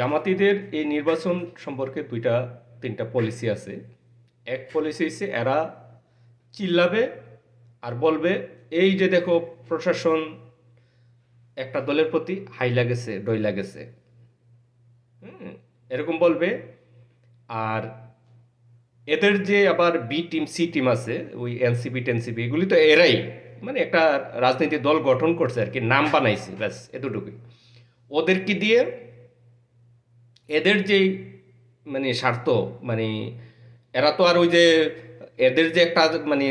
জামাতিদের এই নির্বাচন সম্পর্কে দুইটা, তিনটা পলিসি আছে। এক পলিসি হচ্ছে এরা চিল্লাবে আর বলবে, এই যে দেখো প্রশাসন একটা দলের প্রতি হাই লাগেছে, ডই লাগেছে। এরকম বলবে। আর এদের যে আবার বি টিম সি টিম আছে, ওই এনসিপি টেনসিপি এগুলি তো এরাই। মানে একটা রাজনৈতিক দল গঠন করছে আর কি, নাম বানাইছে, ব্যাস, এতটুকুই। ওদেরকে দিয়ে এদের যেই মানে স্বার্থ মানে এরা তো আর ওই যে এদের যে একটা মানে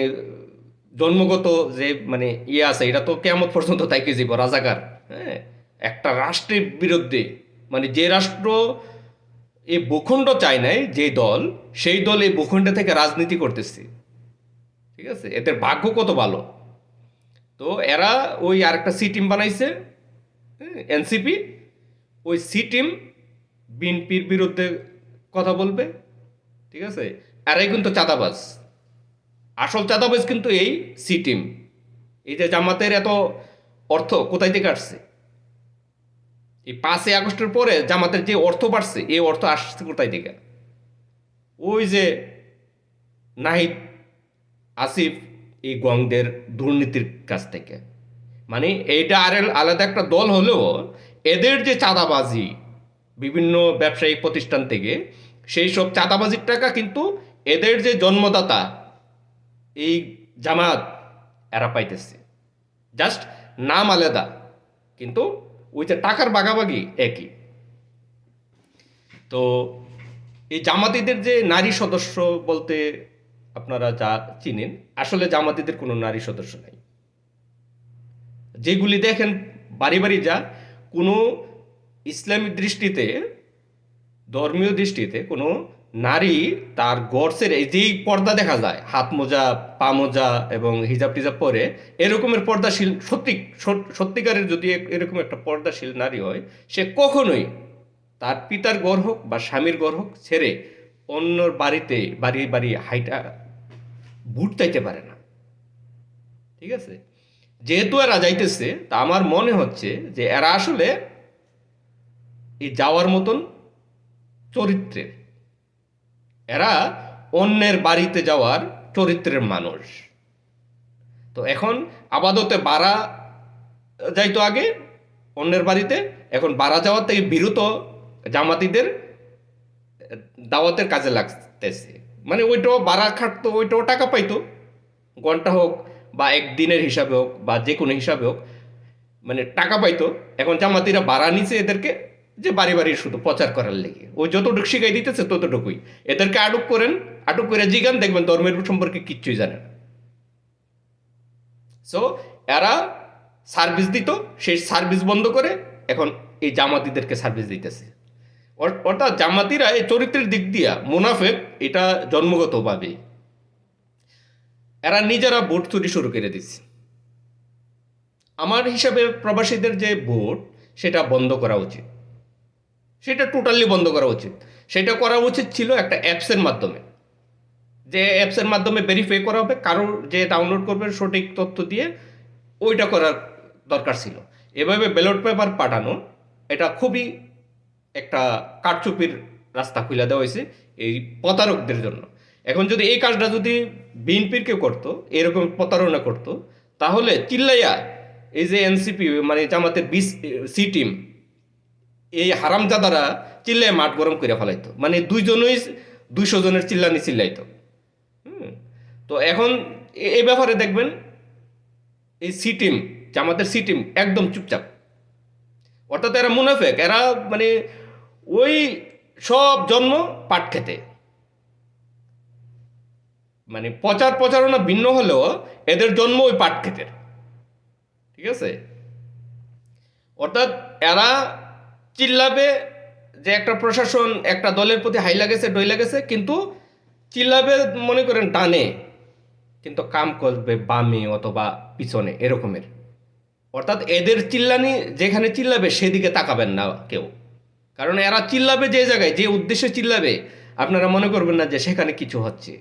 জন্মগত যে মানে ইয়ে আছে, এটা তো কেমন পর্যন্ত তাইকে যাব রাজাকার হ্যাঁ? একটা রাষ্ট্রের বিরুদ্ধে মানে যে রাষ্ট্র এই ভূখণ্ড চায় নাই, যে দল, সেই দল এই ভূখণ্ড থেকে রাজনীতি করতেছে। ঠিক আছে? এদের ভাগ্য কত ভালো? তো এরা ওই আরেকটা সি টিম বানাইছে এনসিপি, ওই সি টিম বিএনপির বিরুদ্ধে কথা বলবে, ঠিক আছে? এরাই কিন্তু চাঁদাবাজ। আসল চাঁদাবাজ কিন্তু এই সি টিম। এই যে জামাতের এত অর্থ কোথায় থেকে আসছে? এই পাঁচই আগস্টের পরে জামাতের যে অর্থ বাড়ছে, এই অর্থ আসছে কোথায় থেকে? ওই যে নাহিদ আসিফ এই গংদের দুর্নীতির কাছ থেকে। মানে এইটা আর আলাদা একটা দল হলেও এদের যে চাঁদাবাজি বিভিন্ন ব্যবসায়িক প্রতিষ্ঠান থেকে, সেই সব চাঁদাবাজির টাকা কিন্তু এদের যে জন্মদাতা, এই জামাত, এরা পাইতেছে। জাস্ট নাম আলাদা, কিন্তু ওই যে টাকার বাগাবাগি একই। তো এই জামাতিদের যে নারী সদস্য বলতে আপনারা যা চিনেন, আসলে জামাতিদের কোনো নারী সদস্য নাই। যেগুলি দেখেন বাড়ি বাড়ি যা, কোনো ইসলামিক দৃষ্টিতে, ধর্মীয় দৃষ্টিতে কোনো নারী তার গর্সের এই যেই পর্দা দেখা যায়, হাত মোজা, পা মোজা এবং হিজাব টিজাব পরে, এরকমের পর্দাশীল, সত্যি, সত- সত্যিকারের যদি এরকম একটা পর্দাশীল নারী হয়, সে কখনোই তার পিতার গড় হোক বা স্বামীর গড় হোক ছেড়ে অন্যর বাড়িতে, বাড়ি বাড়ি হাইটা বুট চাইতে পারে না। ঠিক আছে? যেহেতু এরা যাইতেছে, তা আমার মনে হচ্ছে যে এরা আসলে এই যাওয়ার মতন চরিত্রের। এরা অন্যের বাড়িতে যাওয়ার চরিত্রের মানুষ। তো এখন আপাতত বাড়া যাইতো আগে, অন্যের বাড়িতে। এখন বাড়া যাওয়ার থেকে বিরত জামাতিদের দাওয়াতের কাজে লাগতেছে। মানে ওইটাও বাড়া খাটতো, ওইটাও টাকা পাইতো। ঘণ্টা হোক বা একদিনের হিসাবে হোক বা যে কোনো হিসাবে হোক মানে টাকা পাইতো। এখন জামাতিরা বাড়া নিছে এদেরকে। যে বাড়ি বাড়ি শুধু প্রচার করার লেগে। ওই যতটুকু শিখাই দিতেছে ততটুকুই। এদেরকে আটক করেন, আটক করে জিগান, দেখবেন ধর্মের সম্পর্কে কিচ্ছুই জানে না। সো এরা সার্ভিস দিত সেই সার্ভিস বন্ধ করে এখন এই জামাতিদেরকে সার্ভিস দিতেছে। অর্থাৎ জামাতিরা এই চরিত্রের দিক দিয়া মুনাফেক, এটা জন্মগতভাবে। এরা নিজেরা ভোট চুরি শুরু করে দিচ্ছে আমার হিসাবে প্রবাসীদের যে ভোট, সেটা বন্ধ করা উচিত। সেটা টোটালি বন্ধ করা উচিত। সেটা করা উচিত ছিল একটা অ্যাপসের মাধ্যমে। যে অ্যাপসের মাধ্যমে ভেরিফাই করা হবে, কারোর যে ডাউনলোড করবে সঠিক তথ্য দিয়ে ওইটা করার দরকার ছিল। এভাবে ব্যালট পেপার পাঠানো, এটা খুবই একটা কারচুপির রাস্তা খুলে দেওয়া হয়েছে এই প্রতারকদের জন্য। এখন যদি এই কাজটা যদি বিএনপির কেউ করতো, এরকম প্রতারণা করতো, তাহলে চিল্লাইয়া এই যে এনসিপি মানে জামাতের বিস সি টিম এই হারামজাদারা চিল্লায় মাঠ গরম করে ফেলাইতো। মানে দুইজনই দুইশো জনের চিল্লানি চিল্লাইতো। তো এখন এই ব্যাপারে দেখবেন, এই সি টিম, জামাতের সি টিম একদম চুপচাপ। অর্থাৎ এরা মুনাফেক, এরা মানে ওই সব জন্ম পাট খেতে। মানে প্রচার প্রচারণা ভিন্ন হলেও এদের জন্ম ওই পাট খেতের। ঠিক আছে? অর্থাৎ এরা চিল্লাবে যে একটা প্রশাসন, একটা দলের প্রতি হাই লাগেছে, ডই লাগেছে, কিন্তু চিল্লাবে মনে করেন ডানে কিন্তু কাম করবে বামে অথবা পিছনে, এরকমের। অর্থাৎ এদের চিল্লানি, যেখানে চিল্লাবে, সেদিকে তাকাবেন না কেউ। কারণ এরা চিল্লাবে যে জায়গায়, যে উদ্দেশ্যে চিল্লাবে, আপনারা মনে করবেন না যে সেখানে কিছু হচ্ছে।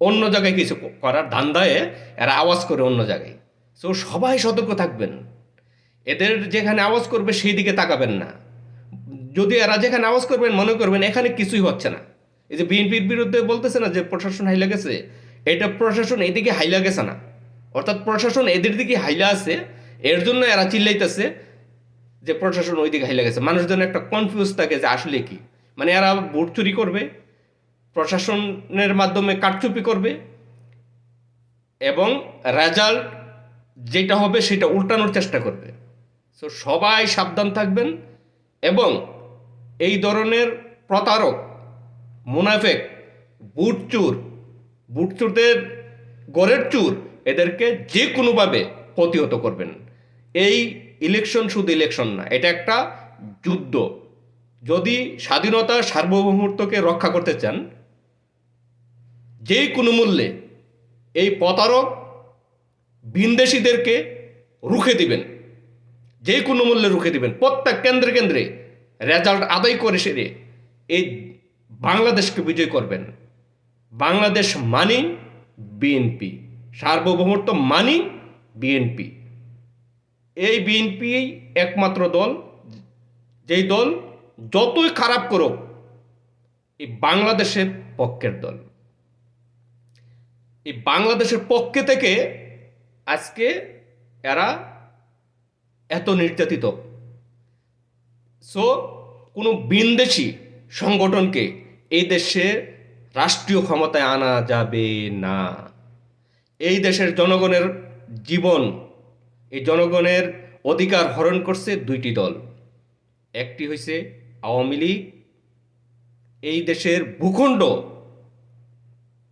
অন্য জায়গায় কিছু করার ধান্দায় এরা আওয়াজ করে অন্য জায়গায়। সো সবাই সতর্ক থাকবেন। এদের যেখানে আওয়াজ করবে সেই দিকে তাকাবেন না। যদি এরা যেখানে আওয়াজ করবেন, মনে করবেন এখানে কিছুই হচ্ছে না। এই যে বিএনপির বিরুদ্ধে বলতেছে না যে প্রশাসন হাইলা গেছে, এটা প্রশাসন এদিকে হাইলা গেছে না। অর্থাৎ প্রশাসন এদের দিকে হাইলা আছে, এর জন্য এরা চিল্লাইতেছে যে প্রশাসন ওই দিকে হাইলা গেছে। মানুষ যেন একটা কনফিউজ থাকে যে আসলে কি। মানে এরা ভোট চুরি করবে, প্রশাসনের মাধ্যমে কারচুপি করবে, এবং রেজাল্ট যেটা হবে সেটা উল্টানোর চেষ্টা করবে। সো সবাই সাবধান থাকবেন, এবং এই ধরনের প্রতারক, মুনাফেক, বুট চুর, বুট গড়ের চুর, এদেরকে যে কোনোভাবে প্রতিহত করবেন। এই ইলেকশন শুধু ইলেকশন না, এটা একটা যুদ্ধ। যদি স্বাধীনতা সার্বভৌমত্বকে রক্ষা করতে চান যে কোনো মূল্যে এই প্রতারক ভিনদেশিদেরকে রুখে দিবেন যে কোনো মূল্যে রুখে দিবেন, প্রত্যেক কেন্দ্রে কেন্দ্রে রেজাল্ট আদায় করে সেরে এই বাংলাদেশকে বিজয় করবেন। বাংলাদেশ মানি বিএনপি, সার্বভৌমত্ব মানি বিএনপি। এই বিএনপি একমাত্র দল, যেই দল যতই খারাপ করুক, এই বাংলাদেশের পক্ষের দল। এই বাংলাদেশের পক্ষে থেকে আজকে এরা এত নির্যাতিত। সো কোনো বিনদেশি সংগঠনকে এই দেশে রাষ্ট্রীয় ক্ষমতায় আনা যাবে না। এই দেশের জনগণের জীবন, এই জনগণের অধিকার হরণ করছে দুইটি দল। একটি হয়েছে আওয়ামী লীগ, এই দেশের ভূখণ্ড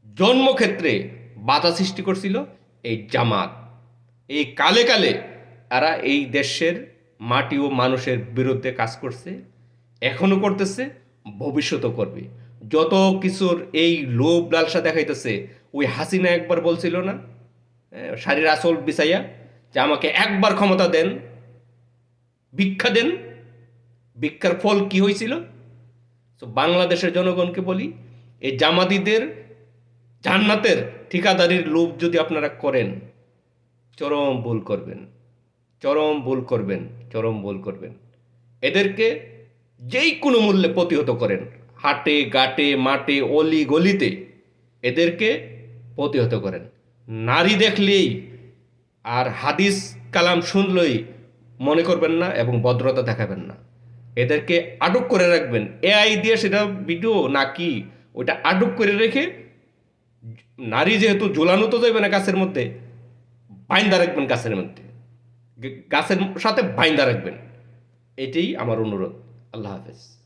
জন্মক্ষেত্রে বাধা সৃষ্টি করছিল এই জামাত। এই কালে কালে তারা এই দেশের মাটি ও মানুষের বিরুদ্ধে কাজ করছে, এখনও করতেছে, ভবিষ্যতও করবে। যত কিছুর এই লোভ লালসা দেখাইতেছে, ওই হাসিনা একবার বলছিল না শাড়ির আসল বিছাইয়া যে আমাকে একবার ক্ষমতা দেন, ভিক্ষা দেন, ভিক্ষার ফল কি হয়েছিল তো বাংলাদেশের জনগণকে বলি, এই জামাতিদের, জান্নাতের ঠিকাদারির লোভ যদি আপনারা করেন, চরম ভুল করবেন। চরম ভুল করবেন, চরম ভুল করবেন। এদেরকে যেই কোনো মূল্যে প্রতিহত করেন, হাটে গাটে মাঠে, অলি গলিতে, এদেরকে প্রতিহত করেন। নারী দেখলেই আর হাদিস, কালাম শুনলেই মনে করবেন না এবং ভদ্রতা দেখাবেন না। এদেরকে আটক করে রাখবেন। এআই দিয়ে সেটা ভিডিও নাকি ওইটা আটক করে রেখে নারী যেহেতু ঝুলানো তো যাবে না গাছের মধ্যে, বাইন্দা রাখবেন গাছের মধ্যে। গাছের সাথে বাইন্দা রাখবেন। এটাই আমার অনুরোধ। আল্লাহ হাফেজ।